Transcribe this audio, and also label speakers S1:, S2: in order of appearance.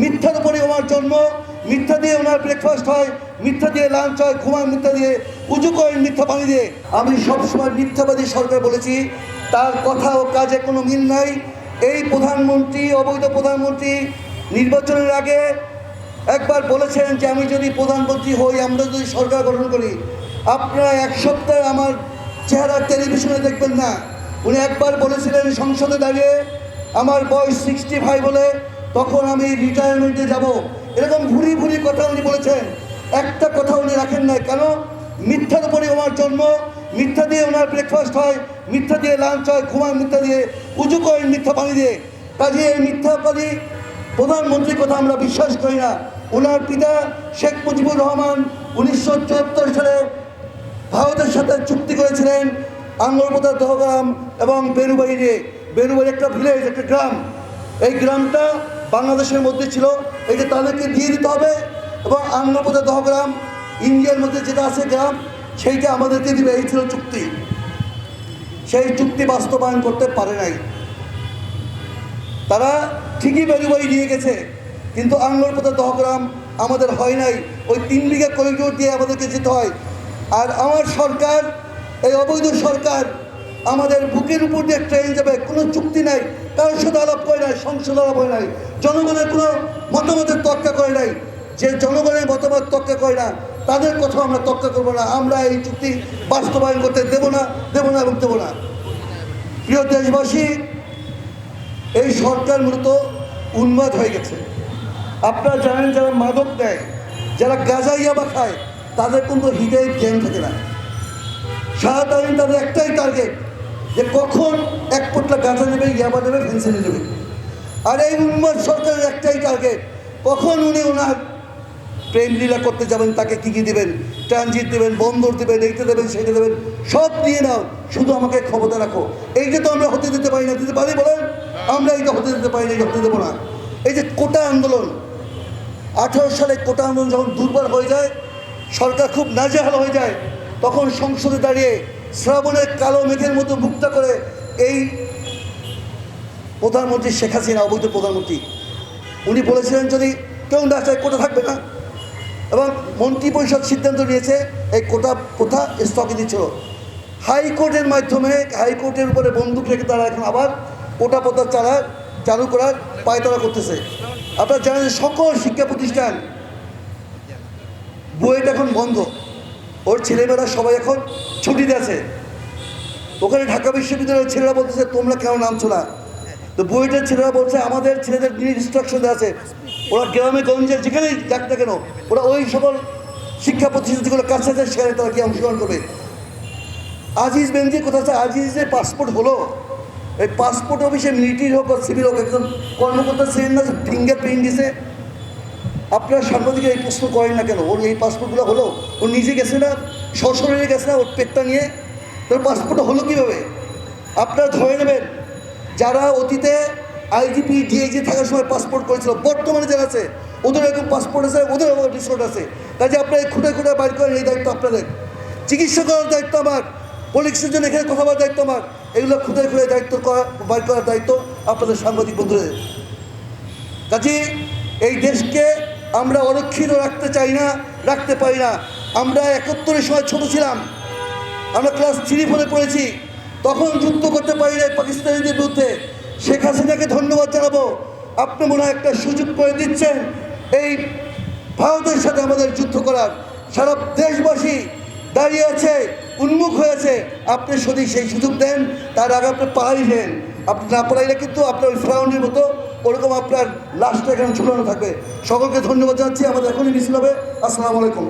S1: মিথ্যার উপরে ওনার জন্ম, মিথ্যা দিয়ে ওনার ব্রেকফাস্ট হয়, মিথ্যা দিয়ে লাঞ্চ হয় ঘুমান মিথ্যা দিয়ে উঁচু করেন মিথ্যা পানি দিয়ে। আমি সবসময় মিথ্যাবাদী সরকার বলেছি, তার কথা ও কাজে কোনো মিল নাই। এই প্রধানমন্ত্রী, অবৈধ প্রধানমন্ত্রী নির্বাচনের আগে একবার বলেছেন যে আমি যদি প্রধানমন্ত্রী হই, আমরা যদি সরকার গঠন করি, আপনারা এক সপ্তাহ আমার চেহারা টেলিভিশনে দেখবেন না। উনি একবার বলেছিলেন সংসদে দাঁড়িয়ে, আমার বয়স সিক্সটি ফাইভ হলে তখন আমি রিটায়ারমেন্টে যাব। এরকম ভুরি ভুরি কথা উনি বলেছেন। একটা কথা উনি রাখেন নাই। কেন? মিথ্যার উপরে ওনার জন্ম, মিথ্যা দিয়ে ওনার ব্রেকফাস্ট হয়, মিথ্যা দিয়ে লাঞ্চ হয়, ঘুমায় মিথ্যা দিয়ে উঁচু করেন মিথ্যা পানি দিয়ে। কাজে এই মিথ্যাবাদী প্রধানমন্ত্রীর কথা আমরা বিশ্বাস করি না। ওনার পিতা শেখ মুজিবুর রহমান উনিশশো চুয়াত্তর সালে ভারতের সাথে চুক্তি করেছিলেন আঙ্গলপোতা দহগ্রাম এবং বেরুবাড়িরে বেরুবাড়ি একটা ভিলেজ একটা গ্রাম। গ্রামটা বাংলাদেশের মধ্যে ছিল। এটা তাদেরকে দিয়ে দিতে হবে এবং আঙ্গলপোতা দহগ্রাম ইন্ডিয়ার মধ্যে যেটা আছে গ্রাম, সেইটা আমাদেরকে দিবে। এই ছিল চুক্তি। সেই চুক্তি বাস্তবায়ন করতে পারে নাই। তারা ঠিকই বেরুবাড়ি নিয়ে গেছে, কিন্তু আঙ্গলপোতা দহগ্রাম আমাদের হয় নাই। ওই তিন বিঘা করিডোর দিয়ে আমাদেরকে যেতে হয়। আর আমার সরকার, এই অবৈধ সরকার আমাদের বুকের উপর দিয়ে ট্রেন যাবে, কোনো চুক্তি নাই কারোর সাথে আলাপ করে নাই সংসদ আলাপ হয় নাই, জনগণের কোনো মতামতের তক্কা করে নাই। যে জনগণের মতামত তক্কা করে না, তাদের কথা আমরা তক্কা করব না। আমরা এই চুক্তি বাস্তবায়ন করতে দেবো না দেবো না এবং দেবো না। প্রিয় দেশবাসী, এই সরকার মূলত উন্মাদ হয়ে গেছে। আপনারা জানেন যারা মাদক দেয়, যারা গাঁজা ইয়াবা খায়, তাদের কিন্তু হৃদয় জ্ঞান থাকে না। সারাদিন তাদের একটাই টার্গেট যে কখন এক পোটলা গাঁজা নেবে, ইয়াবা দেবে ফেন্সিলি নেবে আর এই উন্মাদ সরকারের একটাই টার্গেট কখন উনি ওনার প্রেম লীলা করতে যাবেন, তাকে কী কী দেবেন ট্রানজিট দেবেন, বন্দর দেবেন, এইটা দেবেন, সেইটা দেবেন, সব দিয়ে নাও, শুধু আমাকে ক্ষমতা রাখো। এইটা তো আমরা হতে দিতে পারি না, দিতে পারি বলেন? আমরা এইটা হতে দিতে পারি না এটা হতে দেবো না। এই যে কোটা আন্দোলন, আঠারো সালে কোটা আন্দোলন যখন দুর্বল হয়ে যায়, সরকার খুব নাজেহাল হয়ে যায়, তখন সংসদে দাঁড়িয়ে শ্রাবণের কালো মেঘের মতো মুক্তা করে এই প্রধানমন্ত্রী শেখ হাসিনা, অবৈধ প্রধানমন্ত্রী। উনি বলেছিলেন যদি কেউ না চায়, কোটা থাকবে না। এবং মন্ত্রী পরিষদ সিদ্ধান্ত নিয়েছে, এই কোটা প্রথা স্থগিত ছিল হাইকোর্টের মাধ্যমে, হাইকোর্টের উপরে বন্দুক রেখে তারা এখন আবার কোটা প্রথা চালা চালু করার পায়তারা করতেছে। আপনারা জানেন সকল শিক্ষা প্রতিষ্ঠান, বুয়েট এখন বন্ধ। ওর ছেলেমেয়েরা সবাই এখন ছুটিতে আছে। ওখানে ঢাকা বিশ্ববিদ্যালয়ের ছেলেরা বলতেছে, তোমরা কেন নামছো না? তো বুয়েটের ছেলেরা বলছে, আমাদের ছেলেদের ইনস্ট্রাকশন আছে। ওরা গ্রামে, গঞ্জে, যেখানেই যাক না কেন, ওরা ওই সকল শিক্ষা প্রতিষ্ঠান যেগুলো কাছে আছে, সেখানে তারা কি অংশগ্রহণ করবে। আজিজ বেঞ্জি কোথাও আছে? আজিজের পাসপোর্ট হলো। এই পাসপোর্ট অফিসে মিলিটারি হোক বা সিভিল হোক, একজন কর্মকর্তা না ফিঙ্গার প্রিন্ট দিছে। আপনার সাংবাদিক এই প্রশ্ন করেন না কেন? ওর এই পাসপোর্টগুলো হলো? ও নিজে গেছে না? সশরীরে গেছে না? ওর পেটটা নিয়ে? তোর পাসপোর্টটা হলো কীভাবে? আপনারা ধরে নেবেন, যারা অতীতে আইজিপি, ডিআইজি থাকার সময় পাসপোর্ট করেছিল, বর্তমানে যারা আছে, ওদের এরকম পাসপোর্ট আছে, ওদের রিসোর্ট আছে। কাজে আপনারা খুঁটে খুঁটে বাইর করেন, এই দায়িত্ব আপনাদের। চিকিৎসা করার দায়িত্ব আমার পলিক্সের জন্য এখানে কথা বলার দায়িত্ব আমার। এগুলো খুঁটে খুঁড়ে দায়িত্ব করা, বাইর করার দায়িত্ব আপনাদের সাংবাদিক বন্ধুদের। কাজে এই দেশকে আমরা অরক্ষিত রাখতে চাই না, রাখতে পারি না। আমরা একাত্তরের সময় ছোট ছিলাম। আমরা ক্লাস থ্রি ফোরে পড়েছি। তখন যুদ্ধ করতে পারি না পাকিস্তানিদের বিরুদ্ধে। শেখ হাসিনাকে ধন্যবাদ জানাব। আপনি মনে হয় একটা সুযোগ করে দিচ্ছেন এই ভারতের সাথে আমাদের যুদ্ধ করার। সারা দেশবাসী দাঁড়িয়ে আছে, উন্মুখ হয়েছে আপনি যদি সেই সুযোগ দেন, তার আগে আপনি পাহাড়ি দেন আপনি না পাড়াইলে কিন্তু আপনার ওই ফ্রাউন্ডের মতো ওরকম আপনার লাস্ট এখানে ঝুলানো থাকবে। সকলকে ধন্যবাদ জানাচ্ছি। আমাদের এখনই মিছিল হবে। আসসালামু আলাইকুম।